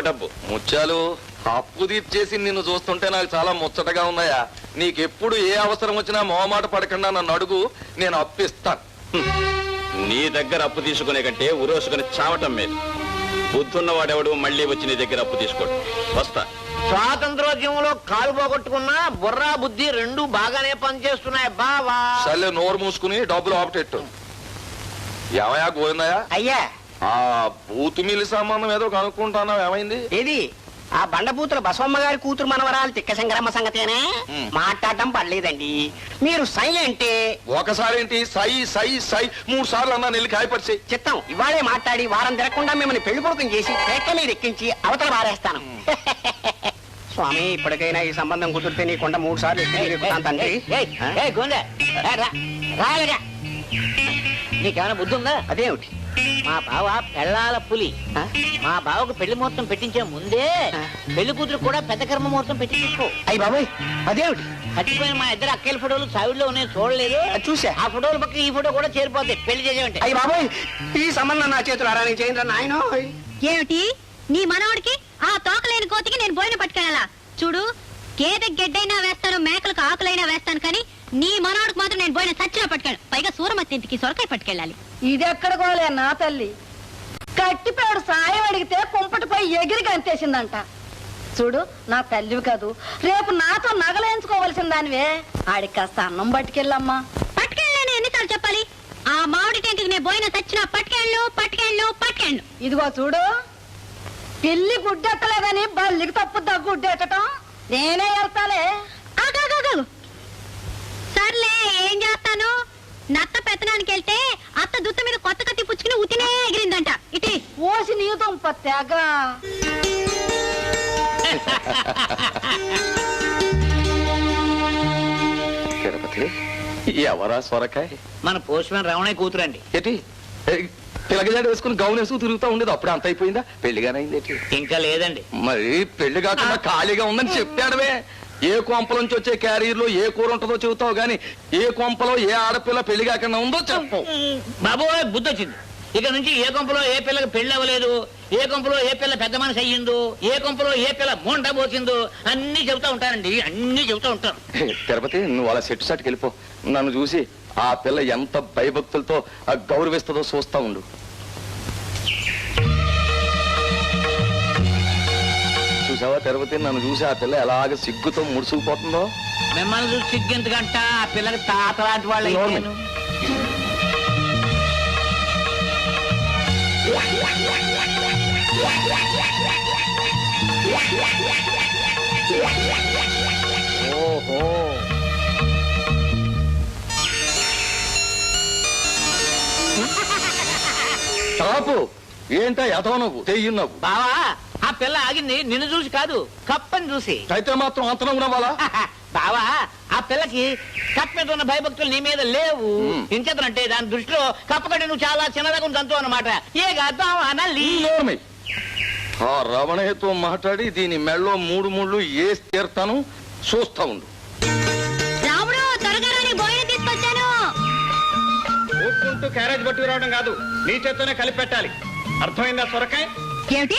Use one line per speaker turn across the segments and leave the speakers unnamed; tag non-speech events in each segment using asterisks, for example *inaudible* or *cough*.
డబ్బు.
ముత్యాలు అప్పు తీర్చేసి నిన్ను చూస్తుంటే నాకు చాలా ముచ్చటగా ఉన్నాయా? నీకెప్పుడు ఏ అవసరం వచ్చినా మొహమాట పడకుండా నన్ను అడుగు నేను అప్పిస్తాను.
నీ దగ్గర అప్పు తీసుకునే కంటే ఉరోసుకుని చావటం మేలు. బుద్ధున్నవాడెవడు మళ్ళీ వచ్చి నీ దగ్గర అప్పు తీసుకోడు. వస్తా.
స్వాతంత్రోద్యమంలో కాలు పోగొట్టుకున్న బుర్రా బుద్ధి రెండు బాగానే పనిచేస్తున్నాయి బావా.
సర్లే నోరు మూసుకుని డబ్బులు ఆపటెట్టు. ఏమయ్యా గోవిందయ్యా?
అయ్యా
ఆ బూతు మిల్లి సంబంధం ఏదో కనుక్కుంటానా ఏమైంది?
ఇది ఆ బండబూతుల బసవమ్మ గారి కూతురు మనవరాలు తిక్క సంగ్రమ సంగతేనే?
ఉమ్.
మాట్లాడటం పడలేదండి మీరు సై అంటే?
ఒకసారి ఏంటి? సై సై సై. మూడు సార్లు అన్నా నెల్లి కాయపరిచి.
చిత్తం ఇవాళే మాట్లాడి వారం తిరగకుండా మిమ్మల్ని పెళ్ళి కొడుకుని చేసి పేక మీద ఎక్కించి అవతల పారేస్తాను. *laughs* స్వామి ఇప్పటికైనా ఈ సంబంధం కుదిరితే నీ కొండ మూడు సార్లు ఎక్కి
నీకేమైనా బుద్ధి ఉందా?
అదేమిటి?
మా బావ పెళ్ళాల పులి? మా బావకు పెళ్ళి ముహూర్తం పెట్టించే ముందే. పెళ్ళి కూతురు కూడా పెద్ద కర్మ ముహూర్తం పెట్టించుకో
అయ్యి బాబాయ్ అదేమిటి?
చచ్చిపోయిన మా ఇద్దరు అక్కల ఫోటోలు చావిడిలో ఉన్నాయి చూడలేదు.
చూసా
ఆ ఫోటోలు పక్కన ఈ ఫోటో కూడా చేరిపోతాయి పెళ్ళి చేసేవంటే.
అయ్యి బాబాయ్ ఈ సంబంధం నా చేతులు అరా నేను చేయండి నాయన.
ఏమిటి? నీ మనవడికి ఆ తోకలేని కోతికి నేను బోయిన పట్టుకెళ్ళాలా? చూడు గేదె గెడ్డైనా వేస్తాను మేకలకు ఆకులైనా వేస్తాను కానీ నీ మనవడికి మాత్రం నేను బోయిన సచ్చినా పట్టుకెళ్ళను. పైగా సూరమత్తి ఇంటికి సొరకాయ పట్టుకెళ్ళాలి.
ఇది ఎక్కడ గోలే నా తల్లి? కట్టిపోయాడు సాయం అడిగితే కుంపటిపై ఎగిరి గంతేసిందంట చూడు నా తల్లివి కాదు. రేపు నాతో నగలేయించుకోవలసిన దానివే. ఆడికి కాస్త అన్నం పట్టుకెళ్ళమ్మా.
పట్టుకెళ్ళని ఎన్నిసార్లు చెప్పాలి? ఆ మామిడి టెంకి నేను బోయిన సచ్చినా పట్టుకెళ్ళు పట్టుకెళ్ళు పట్టుకెళ్ళు.
ఇదిగో చూడు. పిల్లి గుడ్డెట్టలేదని బల్లికి తప్పుద్దా గుడ్డెట్టడం నేనే వెళ్తాలే
ఆగాగాగు. సర్లే ఏం చేస్తాను నత్త పెత్తనానికి వెళ్తే అత్త దుత్త మీద కొత్త కత్తి పుచ్చుకుని ఉతినే ఎగిరిందంట. ఇటీ.
ఓసి నీ దుంప తెగ.
తిరుపతి? ఎవరా సొరకాయ?
మన పోస్ట్మెన్ రమణయ్య కూతురండి.
ఏటి? పిల్లగజాడ వేసుకుని గౌన్ వేసుకు తిరుగుతా ఉండేది అప్పుడే అంత అయిపోయిందా? పెళ్ళిగానైంది ఏంటి
ఇంకా లేదండి.
మరి పెళ్ళి కాకుండా ఖాళీగా ఉందని చెప్పాడవే. ఏ కొంపల నుంచి వచ్చే క్యారియర్లో ఏ కూర ఉంటుందో చెబుతావు గాని ఏ కొంపలో ఏ ఆడపిల్ల పెళ్ళి కాకుండా ఉందో చెప్పు.
బాబోయ్ బుద్ధి వచ్చింది ఇక నుంచి ఏ కొంపలో ఏ పిల్లకి పెళ్ళి అవ్వలేదు ఏ కొంపలో ఏ పిల్ల పెద్ద మనిషి అయ్యిందో ఏ కొంపలో ఏ పిల్ల మొండ పోసిందో అన్ని చెబుతా ఉంటానండి అన్ని చెబుతా ఉంటాను
తిరుపతి నువ్వు అలా సెట్ సాట్కి వెళ్ళిపో నన్ను చూసి ఆ పిల్ల ఎంత భయభక్తులతో ఆ గౌరవిస్తుందో చూస్తా ఉండు. చూసావా తిరుపతి? నన్ను చూసి ఆ పిల్ల ఎలాగ సిగ్గుతో ముడుచుకుపోతుందో?
మిమ్మల్ని చూసి సిగ్గెందుకంట ఆ పిల్లకి తాత లాంటి వాళ్ళు.
ఓహో. *laughs* టాపు ఏంటా ఎదవ నువ్వు? తెయ్యి నువ్వు.
బావా ఆ పిల్ల ఆగింది నిన్ను చూసి కాదు కప్పని చూసి. *laughs*
అయితే మాత్రం అంతరం ఉన్నవాలా
బావా ఆ పిల్లకి కప్ప మీద ఉన్న భయభక్తులు నీ మీద లేవు.
మ్.
ఎంచేతనంటే దాని దృష్టిలో కప్ప కంటే నువ్వు చాలా చిన్నదాగా ఉందంతో అన్నమాట. ఏ గద్దాం అనాలి.
ఆ రమణయ్యతో మాట్లాడి దీని మెళ్ళో మూడు ముళ్ళు వేసి తీరుతాను చూస్తా ఉండు.
రాముడు త్వరగా రాని బోయిన తీసుకొచ్చాను.
ఊపుకుంటూ క్యారేజ్ పట్టుకురావడం కాదు నీ చేత్తోనే కలిపి పెట్టాలి అర్థమైందా సొరకాయ?
ఏమిటి?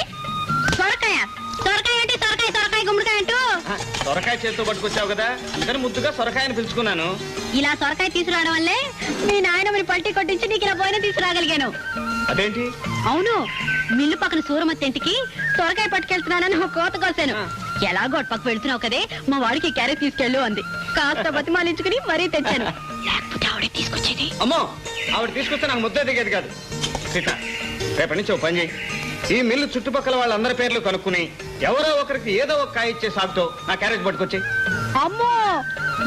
సొరకాయ. సొరకాయ ఏంటి సొరకాయ సొరకాయ గుమ్మడికాయ అంటూ?
సొరకాయ చేత్తో పట్టుకొచ్చావు కదా. అందుకని ముద్దుగా సొరకాయని పిలుచుకున్నాను.
ఇలా సొరకాయ తీసుకురావడం వల్లే మీ నాయనమ్మని పట్టి కొట్టించి నీకు ఇలా బోయిన తీసుకురాగలిగాను.
అదేంటి?
అవును మిల్లు పక్కన సూరమత్తి ఇంటికి సొరకాయ పట్టుకెళ్తున్నానని ఒక కోత కోసాను. ఎలాగో అటు పక్క వెళ్తున్నావు కదే మా వాడికి క్యారెట్ తీసుకెళ్ళు అంది. కాస్త బతిమాలించుకుని మరీ తెచ్చాను. లేకపోతే ఆవిడే తీసుకొచ్చేది?
అమ్మో ఆవిడ తీసుకొస్తే నాకు ముద్ద దిగేది కాదు. సీత రేపటి నుంచి ఓ పని చేయి. ఈ మిల్లు చుట్టుపక్కల వాళ్ళందరి పేర్లు కనుక్కుని ఎవరో ఒకరికి ఏదో ఒక కాయ ఇచ్చే సాగుతో నా క్యారేజ్ పట్టుకొచ్చి.
అమ్మో!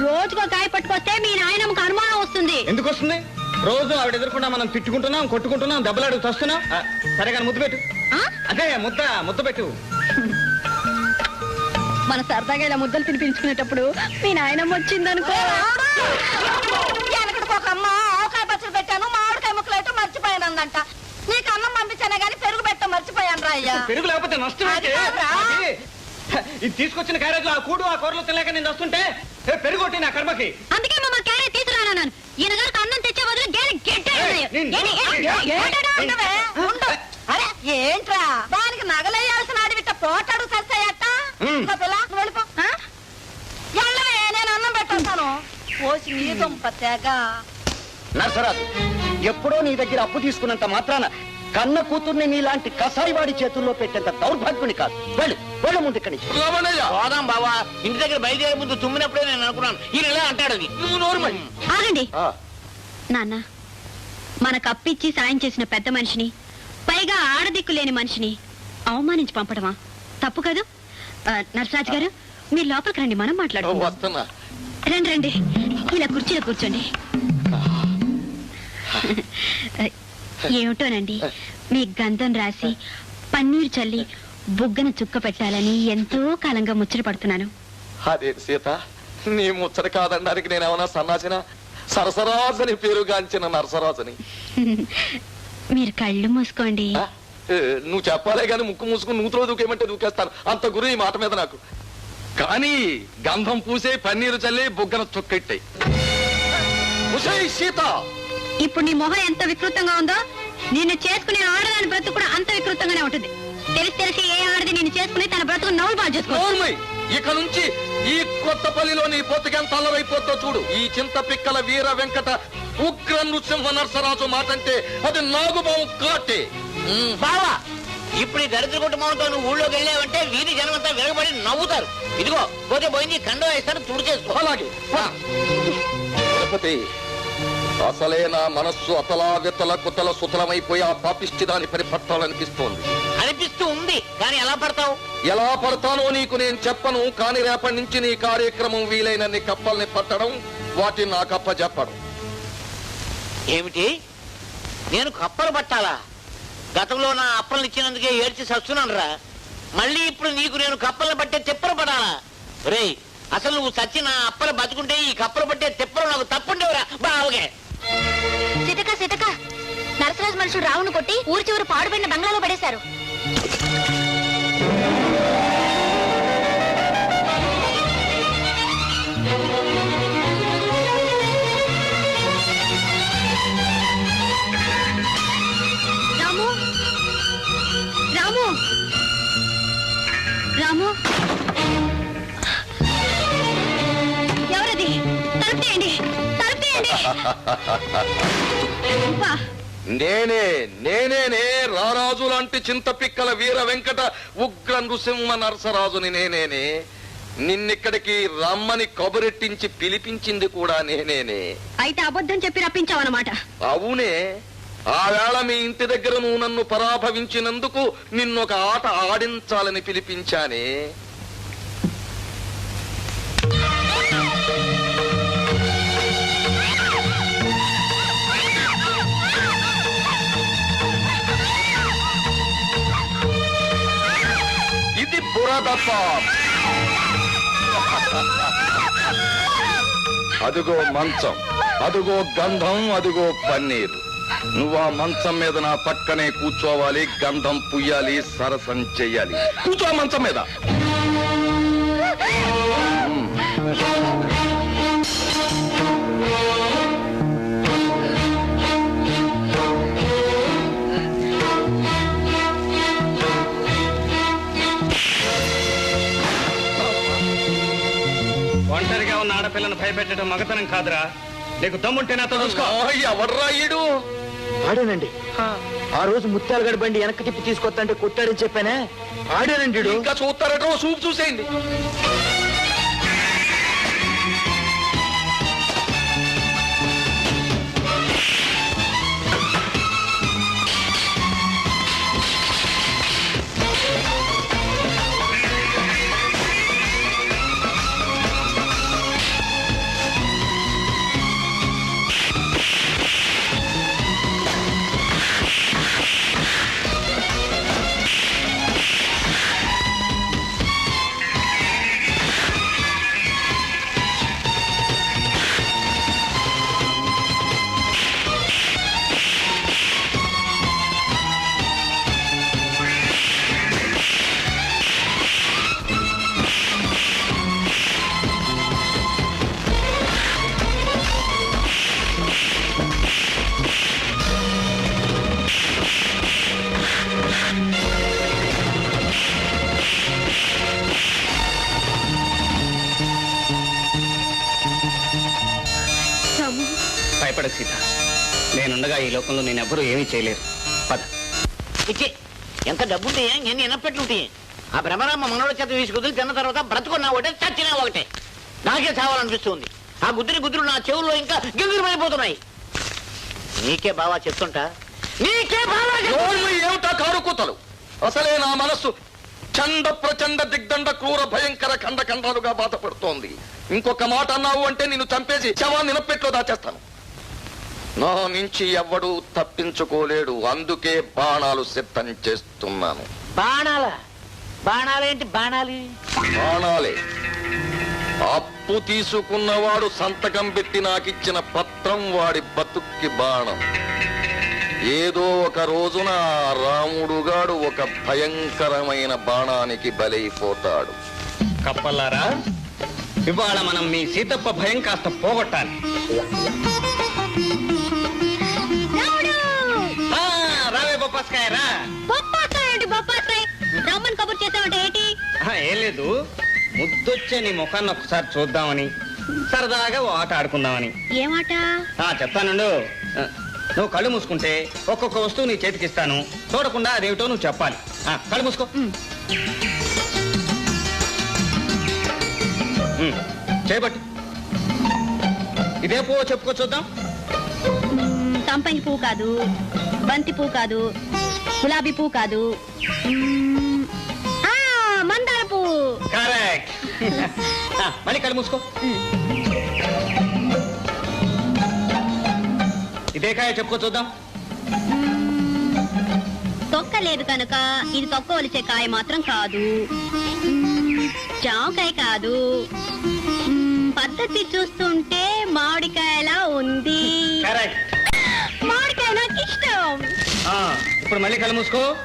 రోజుకో కాయ పట్టుకొస్తే మీ నాయనమ్మకు అనుమానం వస్తుంది.
ఎందుకు వస్తుంది? రోజు ఆవిడ ఎదుర్కొన్నా మనం తిట్టుకుంటున్నాం కొట్టుకుంటున్నాం దెబ్బలాడు వస్తున్నాం సరే కానీ ముద్దు పెట్టు.
ఆ?
అదే ముద్ద ముద్ద పెట్టు.
మన సరదాగా ఇలా ముద్దలు తినిపించుకునేటప్పుడు మీ నాయనమ్మ వచ్చిందనుకో.
పచ్చడి పెట్టాను మామిడికాయ ముక్కలైతే మర్చిపోయానందంట నీకు అన్నం పంపించానే గానీ పెరుగు పెట్ట మర్చిపోయాను రా అయ్యా
పెరుగు లేకపోతే నష్టం ఏంటి?
అది కాదురా.
అది, ఇది తీసుకొచ్చిన క్యారేజ్ ఆ కూడు ఆ కూరలు తినలేక నేను వస్తుంటే ఏ, పెరుగు కొట్టి నా కర్మకి
అందుకే మా క్యారెట్ తీసుకురానన్నాను ఈయన గారికి అన్నం తెచ్చే బదులు గేదె
ఏయ్? ఏయ్?
ఉండవే, ఉండు. అరే ఏంట్రా దానికి నగలేయాల్సిన అడవిట తోటడు సస్తాయట
ఉమ్.
పిల్ల నువ్వు వెళ్ళిపో ఆ? ఎల్లవే నేను అన్నం పెట్టేస్తాను పోసి నీ దుంప తెగ
నర్సరాజు ఎప్పుడో నీ దగ్గర అప్పు తీసుకున్నంత మాత్రాన కన్న కూతుర్ని నీలాంటి కసాయి వాడి చేతుల్లో పెట్టేంత దౌర్భాగ్యుని కాదు. వెళ్ళు వెళ్ళు ముందు ఇక్కడి నుంచి.
పోదాం బావా ఇంటి దగ్గర బయలుదేరే ముందు తుమ్మినప్పుడే నేను అనుకున్నాను. ఈయన ఇలా అంటాడు అది.
నువ్వు
ఆగండి.
ఆ,
నాన్న మనకు అప్పిచ్చి సాయం చేసిన పెద్ద మనిషిని పైగా ఆడదిక్కు లేని మనిషిని అవమానించి పంపడమా? తప్పు కాదు. నరసరాజు గారు మీరు లోపలికి రండి మనం మాట్లాడుకుందాం. రండి రండి. ఇలా కుర్చీలో కూర్చోండి. ఏమిటోనండి? మీ గంధం రాసి పన్నీరు చల్లి బుగ్గన చుక్క పెట్టాలని ఎంతో కాలంగా ముచ్చట పడుతున్నాను.
అదే సీత నీ ముచ్చట కాదనడానికి నేనేమన్నా సన్నాసిన? సరసరాజని పేరుగాంచిన నరసరాజని.
మీరు కళ్ళు మూసుకోండి.
నువ్వు చెప్పాలే కానీ ముక్కు మూసుకుని నూతులో దూకేమంటే దూకేస్తాను. అంత గురి ఈ మాట మీద నాకు. కానీ గంధం పూసే పన్నీరు చల్లి బుగ్గన చుక్కెట్టాయి సీత!
ఇప్పుడు నీ మొహం ఎంత వికృతంగా ఉందో నిన్ను చేసుకునే ఆడదాని బ్రతుకు కూడా అంత వికృతంగానే ఉంటుంది. తెలిసి తెలిసి ఏ ఆడది నిన్ను చేసుకుని తన బ్రతుకు నవ్వులు పాలు చేసుకో.
నోర్మై ఇక నుంచి ఈ కొత్తపల్లిలో నీ పొత్తుకెంత అల్లరైపోతో చూడు. ఈ చింత పిక్కల వీర వెంకట ఉగ్ర నృసింహ నరసరాజు మాటంటే అది నాగుబావు కాటే. ఉమ్.
బావా ఇప్పుడు ఈ దరిద్ర కుటుంబంతో నువ్వు ఊళ్ళోకి వెళ్ళావంటే వీధి జనమంతా వెరగబడి నవ్వుతారు. ఇదిగో పోతే పోయింది కండ వేస్తాను తుడి చేసుకో
అలాగే అసలే నా మనస్సు అతలావితల కుతల సుతలమైపోయి ఆ పాపిష్టి దాని పరిపట్టాలనిపిస్తోంది
అనిపిస్తూ ఉంది కానీ ఎలా పడతావు?
ఎలా పడతానో నీకు నేను చెప్పను కానీ రేపటి నుంచి నీ కార్యక్రమం వీలైనన్ని కప్పల్ని పట్టడం వాటిని నా కప్ప చెప్పడం
ఏమిటి? నేను కప్పలు పట్టాలా? గతంలో నా అప్పలు ఇచ్చినందుకే ఏడ్చి సస్తున్నాను రా మళ్ళీ ఇప్పుడు నీకు నేను కప్పలు పట్టే తిప్పలు పడాలా? రేయ్ అసలు నువ్వు చచ్చి నా అప్పలు బతుకుంటే ఈ కప్పలు పట్టే తిప్పలు నాకు తప్పుండేవురా? బావుగే
సితక సితక నరసరాజు మనుషులు రావును కొట్టి ఊరి చివరి పాడుపడిన బంగ్లాలో పడేశారు.
నేనే నేనేనే రారాజు లాంటి చింత పిక్కల వీర వెంకట ఉగ్ర నృసింహ నరసరాజుని నేనేనే నిన్నిక్కడికి రమ్మని కబురెట్టించి పిలిపించింది కూడా నేనేనే
అయితే అబద్ధం చెప్పి రప్పించావన్నమాట.
అవునే. ఆ వేళ మీ ఇంటి దగ్గర నువ్వు నన్ను పరాభవించినందుకు నిన్నొక ఆట ఆడించాలని పిలిపించానే. ఇది అదుగో మంచం అదుగో గంధం అదుగో పన్నీరు. నువ్వు ఆ మంచం మీద నా పక్కనే కూర్చోవాలి గంధం పుయ్యాలి సరసం చెయ్యాలి కూర్చో మంచం మీద.
ఆడపిల్లను భయపెట్టడం మగతనం కాదురా. నీకు దమ్ముంటే నాతో చూసుకో.
ఆ, ఎవర్రా ఈడు?
ఆడేనండి. ఆ రోజు ముత్యాల గడి బండి వెనక్కి తిప్పి తీసుకొస్తంటే కొట్టాడని చెప్పానే. ఆడేనండి.
ఇంకా చూస్తారట చూపు చూసేయండి.
సీత. నేనుండగా ఈ లోకంలో నేను ఎవ్వరూ ఏమీ చేయలేరు. పద.
ఇచ్చే ఎంత డబ్బుంటే నేను ఎన్నపెట్టుంటే ఆ భ్రమరామ మనోడి చేత తీసుకుని తిన్న తర్వాత బ్రతుకున్నా ఒకటే చచ్చినా ఒకటే. నాకే చావాలనిపిస్తుంది. ఆ గుద్దుని గుద్దులు నా చెవుల్లో ఇంకా గింగిరి పడిపోతున్నాయి నీకే బావా చెప్తుంటా? నీకే బావా
ఏమిటా కారుకూతలు అసలే నా మనస్సు చండ ప్రచండ దిగ్దండ క్రూర భయంకర ఖండ ఖండాలుగా బాధపడుతోంది. ఇంకొక మాట అన్నావు అంటే నిన్ను చంపేసి శవాన్ని నిలపెట్లో దాచేస్తాను. నా నుంచి ఎవ్వడూ తప్పించుకోలేడు అందుకే బాణాలు సిద్ధం చేస్తున్నాను.
బాణాల? బాణాలేంటి బాణాలి?
బాణాలే. అప్పు తీసుకున్నవాడు సంతకం పెట్టి నాకిచ్చిన పత్రం వాడి బతుక్కి బాణం. ఏదో ఒక రోజున రాముడుగాడు ఒక భయంకరమైన బాణానికి బలైపోతాడు.
కప్పల్లారా ఇవాళ మనం మీ సీతప్ప భయం కాస్త పోగొట్టాలి. రావే బొప్పాస్కాయ రా.
బొప్పాస్కాయ రమ్మని కబుర్ చేసావంటే ఏంటి?
ఏం లేదు. ముద్దొచ్చే నీ ముఖాన్ని ఒకసారి చూద్దామని సరదాగా ఓ ఆట ఆడుకుందామని.
ఏమాట?
ఆ చెప్తానుండు. నువ్వు కళ్ళు మూసుకుంటే ఒక్కొక్క వస్తువు నీ చేతికి ఇస్తాను. చూడకుండా అదేమిటో నువ్వు చెప్పాలి. ఆ, కళ్ళు మూసుకో. చేయబట్టు ఇదే పువ్వు చెప్పుకో చూద్దాం.
సంపంగి పువ్వు కాదు. బంతి పువ్వు కాదు గులాబీ పువ్వు కాదు. మ్మ్, ఆ, మందార పువ్వు.
కరెక్ట్. మళ్ళీ కళ్ళు మూసుకో. ఇదే కాయ చెప్పుకో చూద్దాం.
తొక్క లేదు కనుక ఇది తొక్క ఒలిచే కాయ మాత్రం కాదు. మ్మ్, జామకాయ కాదు. మ్మ్, పద్ధతి చూస్తుంటే మామిడికాయలా ఉంది.
కరెక్ట్. ఆ, ఇప్పుడు మళ్ళీ కళ్ళు మూసుకో.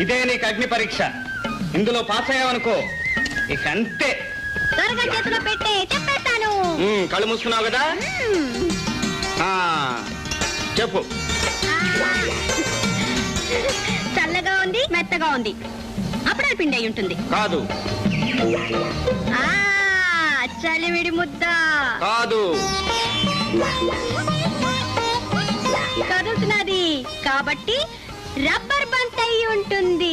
ఇదే నీకు అగ్ని పరీక్ష. ఇందులో పాస్ అయ్యావనుకో. ఇక అంతే.
త్వరగా చేతిలో పెట్టే చెప్పేస్తాను.
ఉమ్, కళ్ళు మూసుకున్నావు కదా. ఆ, చెప్పు.
చల్లగా ఉంది మెత్తగా ఉంది. అప్పుడే పిండి అయి ఉంటుంది.
కాదు.
ఆ చలివిడి ముద్ద.
కాదు.
కదులుతున్నది. కాబట్టి రబ్బర్ బంత్ అయి ఉంటుంది?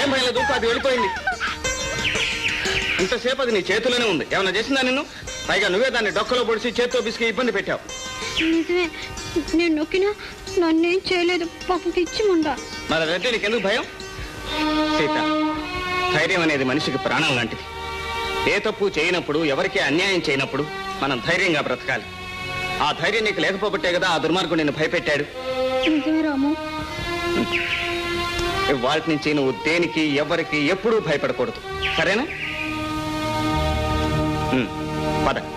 ఏం భయం లేదు అది వెళ్ళిపోయింది. ఇంతసేపు అది నీ చేతిలోనే ఉంది. ఏమన్నా చేసిందా నిన్ను? పైగా నువ్వే దాన్ని డొక్కలో పొడిచి చేత్తో బిసికి ఇబ్బంది పెట్టావు.
నిజమే. నేను నొక్కినా నన్నేం చేయలేదు. పాపం పిచ్చి ముండా.
మరి అదంటే నీకెందుకు భయం? సీత ధైర్యం అనేది మనిషికి ప్రాణం లాంటిది. ఏ తప్పు చేయనప్పుడు ఎవరికీ అన్యాయం చేయనప్పుడు మనం ధైర్యంగా బ్రతకాలి. ఆ ధైర్యం నీకు లేకపోబట్టే కదా ఆ దుర్మార్గుడు నిన్ను భయపెట్టాడు.
రాము.
వాటి నుంచి నువ్వు దేనికి ఎవరికి ఎప్పుడూ భయపడకూడదు. సరేనా? పద.